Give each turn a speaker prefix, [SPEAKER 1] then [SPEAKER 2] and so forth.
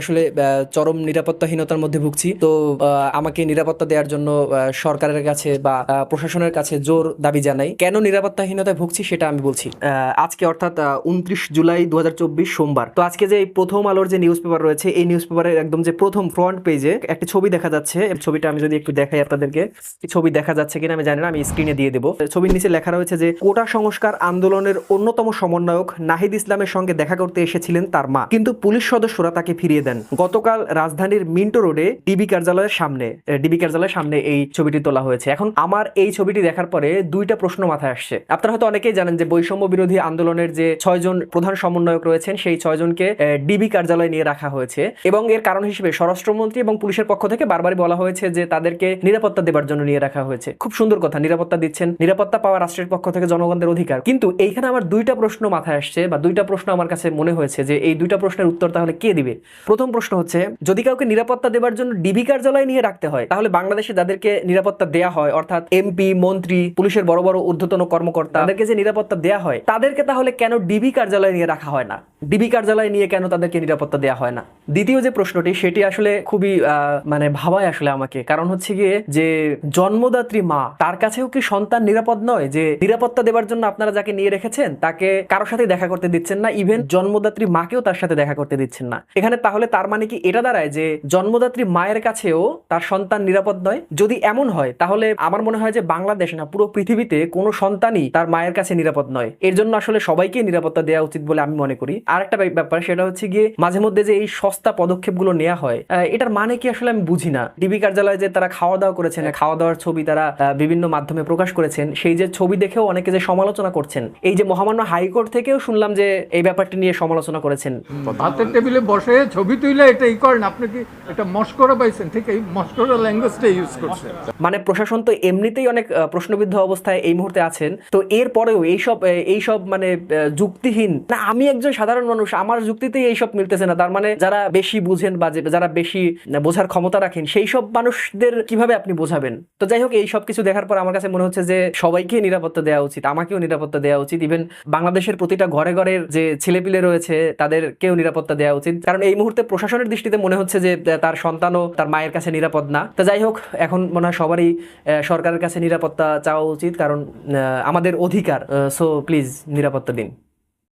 [SPEAKER 1] আসলে চরম নিরাপত্তাহীনতার মধ্যে ভুগছি। তো আমাকে নিরাপত্তা দেওয়ার জন্য সরকারের কাছে বা প্রশাসনের কাছে জোর দাবি জানাই। কেন নিরাপত্তাহীনতায় ভুগছি সেটা আমি বলছি। আজকে অর্থাৎ উনত্রিশ জুলাই দুহাজার চব্বিশ সোমবার। তো আজকে যে প্রথম আলোর যে নিউজ পেপার রয়েছে, এই নিউজ পেপারের একদম যে প্রথম ফ্রন্ট পেজে একটি ছবি দেখা যাচ্ছে। ছবিটা আমি যদি একটু দেখাই আপনাদেরকে ছবি দেখা যাচ্ছে কিনা আমি জানি না, আমি স্ক্রিনে দিয়ে দেবো। ছবির নিচে লেখা রয়েছে যে, কোটা সংস্কার আন্দোলনের অন্যতম সমন্বয়ক নাহিদ ইসলামের সঙ্গে দেখা করতে এসেছিলেন তার মা। কিন্তু পুলিশ সদস্যরা তাকে ফিরিয়ে দেন। গতকাল রাজধানীর মিন্টো রোডে ডিবি কার্যালয়ের সামনে ডিবি কার্যালয়ের সামনে এই ছবিটি তোলা হয়েছে। এখন আমার এই ছবিটি দেখার পরে দুইটা প্রশ্ন মাথায় আসছে। আপনারা হয়তো অনেকেই জানেন যে বৈষম্য বিরোধী আন্দোলনের যে ছয়জন প্রধান সমন্বয়ক রয়েছেন, সেই ছয়জনকে ডিবি কার্যালয়ে নিয়ে রাখা হয়েছে। এবং এর কারণ হিসেবে স্বরাষ্ট্রমন্ত্রী এবং পুলিশের পক্ষ থেকে বারবারই বলা হয়েছে যে তাদেরকে নিরাপত্তা দেবার জন্য নিয়ে রাখা হয়েছে। খুব সুন্দর কথা, নিরাপত্তা দিচ্ছেন। নিরাপত্তা পাওয়া রাষ্ট্রের পক্ষ থেকে জনগণদের অধিকার। কিন্তু এইখানে আমার দুইটা প্রশ্ন মাথায় আসছে বা দুইটা প্রশ্ন আমার কাছে মনে হয়েছে যে এই দুইটা প্রশ্নের উত্তর তাহলে কে দিবে? প্রথম প্রশ্ন হচ্ছে, যদি কাউকে নিরাপত্তা দেওয়ার জন্য ডিবি কার্যালয় নিয়ে রাখতে হয়, তাহলে বাংলাদেশে যাদেরকে নিরাপত্তা দেয়া হয়, অর্থাৎ এমপি, মন্ত্রী, পুলিশের বড় বড় ঊর্ধ্বতন কর্মকর্তা, তাদেরকে যে নিরাপত্তা দেয়া হয়, তাদেরকে তাহলে কেন ডিবি কার্যালয় নিয়ে রাখা হয় না? ডিবি কার্যালয়ে নিয়ে কেন তাদেরকে নিরাপত্তা দেওয়া হয় না? দ্বিতীয় যে প্রশ্নটি, সেটি আসলে খুবই মানে ভাবায় আসলে আমাকে। কারণ হচ্ছে গিয়ে যে জন্মদাত্রী মা, তার কাছেও কি সন্তান নিরাপদ নয়? যে নিরাপত্তা দেওয়ার জন্য আপনারা যাকে নিয়ে রেখেছেন, তাকে কারোর সাথে দেখা করতে দিচ্ছেন না, ইভেন জন্মদাত্রী মাকেও তার সাথে দেখা করতে দিচ্ছেন না। এখানে তাহলে তার মানে কি এটা দাঁড়ায় যে জন্মদাত্রী মায়ের কাছেও তার সন্তান নিরাপদ নয়? যদি এমন হয়, তাহলে আমার মনে হয় যে বাংলাদেশ না, পুরো পৃথিবীতে কোনো সন্তানই তার মায়ের কাছে নিরাপদ নয়। এর জন্য আসলে সবাইকে নিরাপত্তা দেওয়া উচিত বলে আমি মনে করি। আরেকটা ব্যাপ- ব্যাপার সেটা হচ্ছে গিয়ে মাঝে মধ্যে যে এই সস্তা পদক্ষেপগুলো নেওয়া হয় এটার মানে কি আসলে আমি বুঝি না। ডিবি কার্যালয়ে যে তারা খাওয়া দাওয়া করেছেন খাওয়া দাওয়ার ছবি তারা বিভিন্ন মাধ্যমে প্রকাশ করেছেন সেই যে ছবি দেখেও অনেকে যে সমালোচনা করছেন এই যে মহামান্য হাইকোর্ট থেকেও শুনলাম যে এই ব্যাপারটি নিয়ে সমালোচনা করেছেন।
[SPEAKER 2] হাতের টেবিলে বসে ছবি তুলে এটা ই করেন আপনি কি এটা মস্করা পাইছেন? ঠিক এই মস্করা ল্যাঙ্গুয়েজটা ইউজ করছেন।
[SPEAKER 1] মানে প্রশাসন তো এমনিতেই অনেক প্রশ্নবিদ্ধ অবস্থায় এই মুহূর্তে আছেন তো এরপরেও এইসব এইসব মানে যুক্তিহীন না আমি একজন সাধারণ মানুষ, আমার যুক্তিতেই এইসব মিলতেছে না। তার মানে যারা বেশি বুঝেন বা যারা বেশি বোঝার ক্ষমতা রাখেন সেই সব মানুষদের কীভাবে আপনি বোঝাবেন? তো যাই হোক এই সব কিছু দেখার পর আমার কাছে মনে হচ্ছে যে সবাইকে নিরাপত্তা দেওয়া উচিত, আমাকেও নিরাপত্তা দেওয়া উচিত। ইভেন বাংলাদেশের প্রতিটা ঘরে ঘরের যে ছেলেপিলে রয়েছে, তাদেরকেও নিরাপত্তা দেওয়া উচিত। কারণ এই মুহূর্তে প্রশাসনের দৃষ্টিতে মনে হচ্ছে যে তার সন্তানও তার মায়ের কাছে নিরাপদ না। তো যাই হোক, এখন মনে হয় সবারই সরকারের কাছে নিরাপত্তা চাওয়া উচিত, কারণ আমাদের অধিকার। সো প্লিজ নিরাপত্তা দিন।